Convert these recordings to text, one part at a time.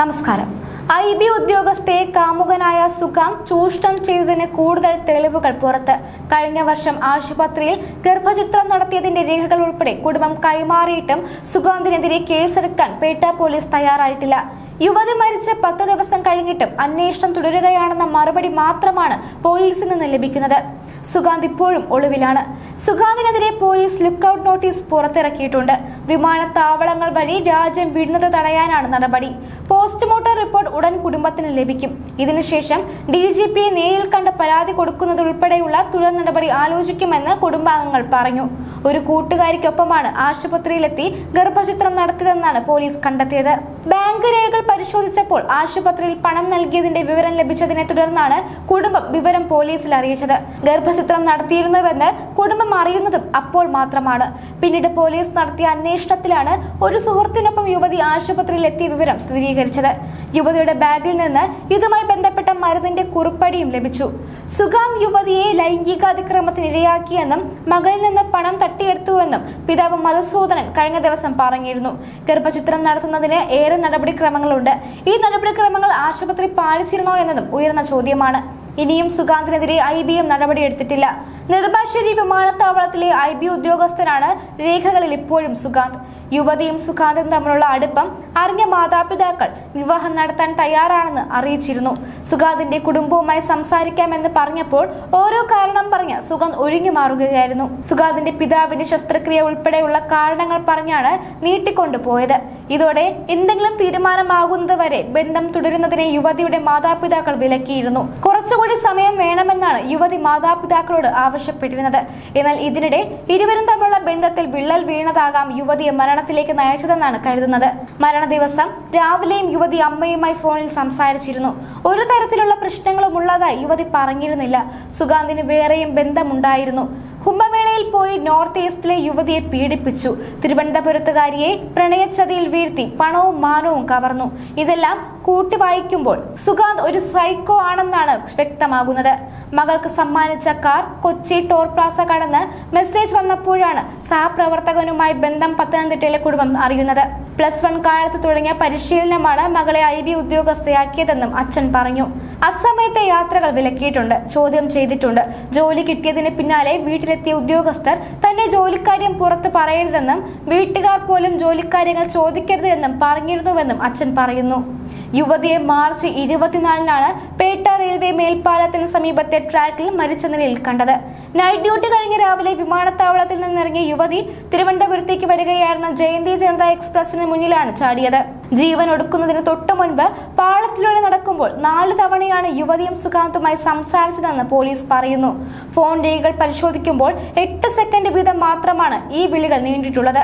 നമസ്കാരം. I B ഉദ്യോഗസ്ഥയെ കാമുകനായ സുഖം ചൂഷണം ചെയ്തതിന് കൂടുതൽ തെളിവുകൾ പുറത്ത്. കഴിഞ്ഞ വർഷം ആശുപത്രിയിൽ ഗർഭചിത്രം നടത്തിയതിന്റെ രേഖകൾ ഉൾപ്പെടെ കുടുംബം കൈമാറിയിട്ടും സുഗാന്തിനെതിരെ കേസെടുക്കാൻ പേട്ട പോലീസ് തയ്യാറായിട്ടില്ല. യുവതി മരിച്ച് പത്ത് ദിവസം കഴിഞ്ഞിട്ടും അന്വേഷണം തുടരുകയാണെന്ന മറുപടി മാത്രമാണ് പോലീസിൽ നിന്ന് ലഭിക്കുന്നത്. സുഗാന്ത് ഇപ്പോഴും ഒളിവിലാണ്. സുഗാന്തിനെതിരെ പോലീസ് ലുക്കൌട്ട് നോട്ടീസ് പുറത്തിറക്കിയിട്ടുണ്ട്. വിമാനത്താവളങ്ങൾ വഴി രാജ്യം വിടുന്നത് തടയാനാണ് നടപടി. പോസ്റ്റ്മോർട്ടം റിപ്പോർട്ട് ഉടൻ കുടുംബത്തിന് ലഭിക്കും. ഇതിനുശേഷം ഡി ജി പിയെ നേരിൽ കണ്ട് പരാതി കൊടുക്കുന്നതുൾപ്പെടെയുള്ള തുടർ നടപടി ആലോചിക്കുമെന്ന് കുടുംബാംഗങ്ങൾ പറഞ്ഞു. ഒരു കൂട്ടുകാരിക്കൊപ്പമാണ് ആശുപത്രിയിലെത്തി ഗർഭചിത്രം നടത്തിയതെന്നാണ് പോലീസ് കണ്ടെത്തിയത്. ബാങ്ക് രേഖകൾ പരിശോധിച്ചപ്പോൾ ആശുപത്രിയിൽ പണം നൽകിയതിന്റെ വിവരം ലഭിച്ചതിനെ തുടർന്നാണ് കുടുംബം വിവരം പോലീസിൽ അറിയിച്ചത്. ഗർഭചിത്രം നടത്തിയിരുന്നുവെന്ന് കുടുംബം അറിയുന്നതും അപ്പോൾ മാത്രമാണ്. പിന്നീട് പോലീസ് നടത്തിയ അന്വേഷണത്തിലാണ് ഒരു സുഹൃത്തിനൊപ്പം യുവതി ആശുപത്രിയിൽ എത്തിയ വിവരം സ്ഥിരീകരിച്ചത്. യുവതിയുടെ ബാഗിൽ നിന്ന് ഇതുമായി മരുന്നിന്റെ കുറിപ്പടിയും ലഭിച്ചു. സുഗാന്ത് യുവതിയെ ലൈംഗിക അതിക്രമത്തിനിരയാക്കിയെന്നും മകളിൽ നിന്ന് പണം തട്ടിയെടുത്തുവെന്നും പിതാവ് മധുസൂദനൻ കഴിഞ്ഞ ദിവസം പറഞ്ഞിരുന്നു. ഗർഭചിത്രം നടത്തുന്നതിന് ഏറെ നടപടിക്രമങ്ങളുണ്ട്. ഈ നടപടിക്രമങ്ങൾ ആശുപത്രി പാലിച്ചിരുന്നോ എന്നതും ഉയർന്ന ചോദ്യമാണ്. ഇനിയും സുഗാന്തിനെതിരെ ഐ ബി എം നടപടിയെടുത്തിട്ടില്ല. നെടുമ്പാശ്ശേരി വിമാനത്താവളത്തിലെ ഐ ബി ഉദ്യോഗസ്ഥനാണ് രേഖകളിൽ ഇപ്പോഴും സുഗാന്ത്. യുവതിയും സുഗാന്തും തമ്മിലുള്ള അടുപ്പം അറിഞ്ഞ മാതാപിതാക്കൾ വിവാഹം നടത്താൻ തയ്യാറാണെന്ന് അറിയിച്ചിരുന്നു. സുഗാന്തിന്റെ കുടുംബവുമായി സംസാരിക്കാമെന്ന് പറഞ്ഞപ്പോൾ ഓരോ കാരണം പറഞ്ഞ് സുഗാന്ത് ഒഴിഞ്ഞു മാറുകയായിരുന്നു. സുഗാന്തിന്റെ പിതാവിന് ശസ്ത്രക്രിയ ഉൾപ്പെടെയുള്ള കാരണങ്ങൾ പറഞ്ഞാണ് നീട്ടിക്കൊണ്ടുപോയത്. ഇതോടെ എന്തെങ്കിലും തീരുമാനമാകുന്നത് വരെ ബന്ധം തുടരുന്നതിനെ യുവതിയുടെ മാതാപിതാക്കൾ വിലക്കിയിരുന്നു. കുറച്ചുകൂടി സമയം വേണമെന്നാണ് യുവതി മാതാപിതാക്കളോട് ആവശ്യപ്പെട്ടിരുന്നത്. എന്നാൽ ഇതിനിടെ ഇരുവരും തമ്മിലുള്ള ബന്ധത്തിൽ വിള്ളൽ വീണതാകാം യുവതിയെ മരണത്തിലേക്ക് നയിച്ചതെന്നാണ് കരുതുന്നത്. മരണ ദിവസം രാവിലെയും യുവതി അമ്മയുമായി ഫോണിൽ സംസാരിച്ചിരുന്നു. ഒരു തരത്തിലുള്ള പ്രശ്നങ്ങളും ഉള്ളതായി യുവതി പറഞ്ഞിരുന്നില്ല. സുഗാന്തിന് വേറെയും ബന്ധമുണ്ടായിരുന്നു. പോയി നോർത്ത് ഈസ്റ്റിലെ യുവതിയെ പീഡിപ്പിച്ചു. തിരുവനന്തപുരത്തുകാരിയെ പ്രണയച്ചതിയിൽ വീഴ്ത്തി പണവും മാനവും കവർന്നു. ഇതെല്ലാം കൂട്ടി വായിക്കുമ്പോൾ സുഗാന്ത് ഒരു സൈക്കോ ആണെന്നാണ് വ്യക്തമാകുന്നത്. മകൾക്ക് സമ്മാനിച്ച കാർ കൊച്ചി ടോർ പ്ലാസ കടന്ന് മെസ്സേജ് വന്നപ്പോഴാണ് സഹപ്രവർത്തകനുമായി ബന്ധം പത്തനംതിട്ടയിലെ കുടുംബം അറിയുന്നത്. പ്ലസ് വൺ കാലത്ത് തുടങ്ങിയ പരിശീലനമാണ് മകളെ ഐ ബി ഉദ്യോഗസ്ഥയാക്കിയതെന്നും അച്ഛൻ പറഞ്ഞു. അസമയത്തെ യാത്രകൾ വിലക്കിയിട്ടുണ്ട്. ചോദ്യം ചെയ്തിട്ടുണ്ട്. ജോലി കിട്ടിയതിന് പിന്നാലെ വീട്ടിലെത്തിയ ഉദ്യോഗസ്ഥർ തന്നെ ജോലിക്കാര്യം പുറത്ത് പറയരുതെന്നും വീട്ടുകാർ പോലും ജോലിക്കാര്യങ്ങൾ ചോദിക്കരുത് എന്നും പറഞ്ഞിരുന്നുവെന്നും അച്ഛൻ പറയുന്നു. യുവതിയെ മാർച്ച് ഇരുപത്തിനാലിനാണ് പേട്ട റെയിൽവേ മേൽപ്പാലത്തിന് സമീപത്തെ ട്രാക്കിൽ മരിച്ച നിലയിൽ കണ്ടത്. നൈറ്റ് ഡ്യൂട്ടി കഴിഞ്ഞ് രാവിലെ വിമാനത്താവളത്തിൽ നിന്നിറങ്ങിയ യുവതി തിരുവനന്തപുരത്തേക്ക് വരികയായിരുന്ന ജയന്തി ജനത എക്സ്പ്രസിന് മുന്നിലാണ് ചാടിയത്. ജീവൻ ഒടുക്കുന്നതിന് തൊട്ടു മുൻപ് പാളത്തിലൂടെ നടക്കുമ്പോൾ നാല് തവണയാണ് യുവതിയും സുഖാന്തുമായി സംസാരിച്ചതെന്ന് പോലീസ് പറയുന്നു. ഫോൺ രേഖകൾ പരിശോധിക്കുമ്പോൾ എട്ട് സെക്കൻഡ് വീതം മാത്രമാണ് ഈ വിളികൾ നീണ്ടിട്ടുള്ളത്.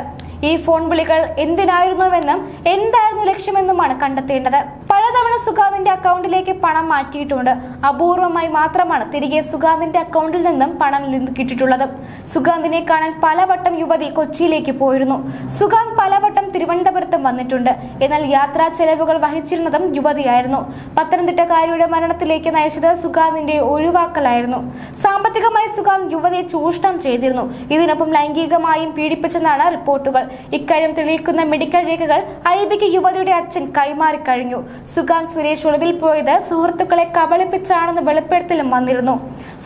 ഈ ഫോൺ വിളികൾ എന്തിനായിരുന്നുവെന്നും എന്തായിരുന്നു ലക്ഷ്യമെന്നുമാണ് കണ്ടെത്തേണ്ടത്. പലതവണ സുഗാന്തിന്റെ അക്കൗണ്ടിലേക്ക് പണം മാറ്റിയിട്ടുണ്ട്. അപൂർവമായി മാത്രമാണ് തിരികെ സുഗാന്തിന്റെ അക്കൗണ്ടിൽ നിന്നും പണം കിട്ടിയിട്ടുള്ളത്. സുഗാന്തിനെ കാണാൻ പലവട്ടം യുവതി കൊച്ചിയിലേക്ക് പോയിരുന്നു. സുഗാന്ത് പലവട്ടം തിരുവനന്തപുരത്തും വന്നിട്ടുണ്ട്. എന്നാൽ യാത്രാ ചെലവുകൾ വഹിച്ചിരുന്നതും യുവതിയായിരുന്നു. പത്തനംതിട്ടക്കാരിയുടെ മരണത്തിലേക്ക് നയിച്ചത് സുഗാന്തിന്റെ ഒഴിവാക്കലായിരുന്നു. സാമ്പത്തികമായി സുഗാന്ത് യുവതിയെ ചൂഷണം ചെയ്തിരുന്നു. ഇതിനൊപ്പം ലൈംഗികമായും പീഡിപ്പിച്ചെന്നാണ് റിപ്പോർട്ടുകൾ. ഇക്കാര്യം തെളിയിക്കുന്ന മെഡിക്കൽ രേഖകൾ ഐബിക്ക് യുവതിയുടെ അച്ഛൻ കൈമാറി കഴിഞ്ഞു. സുഗാന്ത് സുരേഷ് ഒളിവിൽ പോയത് സുഹൃത്തുക്കളെ കബളിപ്പിച്ചാണെന്ന് വെളിപ്പെടുത്തലും വന്നിരുന്നു.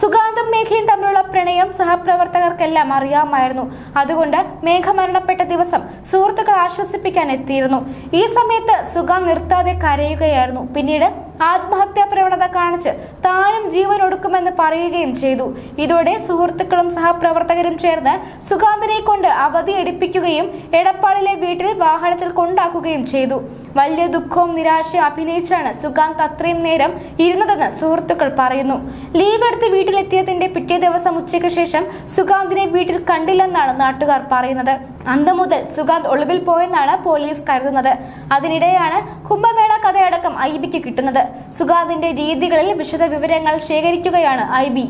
സുഗാന്തും മേഘയും തമ്മിലുള്ള പ്രണയം സഹപ്രവർത്തകർക്കെല്ലാം അറിയാമായിരുന്നു. അതുകൊണ്ട് മേഘ മരണപ്പെട്ട ദിവസം സുഹൃത്തുക്കൾ ആശ്വസിപ്പിക്കാൻ എത്തിയിരുന്നു. ഈ സമയത്ത് സുഗാന്ത് നിർത്താതെ കരയുകയായിരുന്നു. പിന്നീട് ആത്മഹത്യാ പ്രവണത കാണിച്ച് താനും ജീവൻ ഒടുക്കുമെന്ന് പറയുകയും ചെയ്തു. ഇതോടെ സുഹൃത്തുക്കളും സഹപ്രവർത്തകരും ചേർന്ന് സുഗാന്തനെ കൊണ്ട് അവധി എടുപ്പിക്കുകയും എടപ്പാളിലെ വീട്ടിൽ വാഹനത്തിൽ കൊണ്ടാക്കുകയും ചെയ്തു. വലിയ ദുഃഖവും നിരാശയും അഭിനയിച്ചാണ് സുഗാന്ത് അത്രയും നേരം ഇരുന്നതെന്ന് സുഹൃത്തുക്കൾ പറയുന്നു. ലീവ് എടുത്ത് വീട്ടിലെത്തിയതിന്റെ പിറ്റേ ദിവസം ഉച്ചയ്ക്ക് ശേഷം സുഗാന്തിനെ വീട്ടിൽ കണ്ടില്ലെന്നാണ് നാട്ടുകാർ പറയുന്നത്. അന്ന് മുതൽ സുഗാന്ത് ഒളിവിൽ പോയെന്നാണ് പോലീസ് കരുതുന്നത്. അതിനിടെയാണ് കുംഭമേള കഥയടക്കം ഐ ബിക്ക് കിട്ടുന്നത്. സുഗാന്തിന്റെ രീതികളിൽ വിശദ വിവരങ്ങൾ ശേഖരിക്കുകയാണ് ഐ ബി.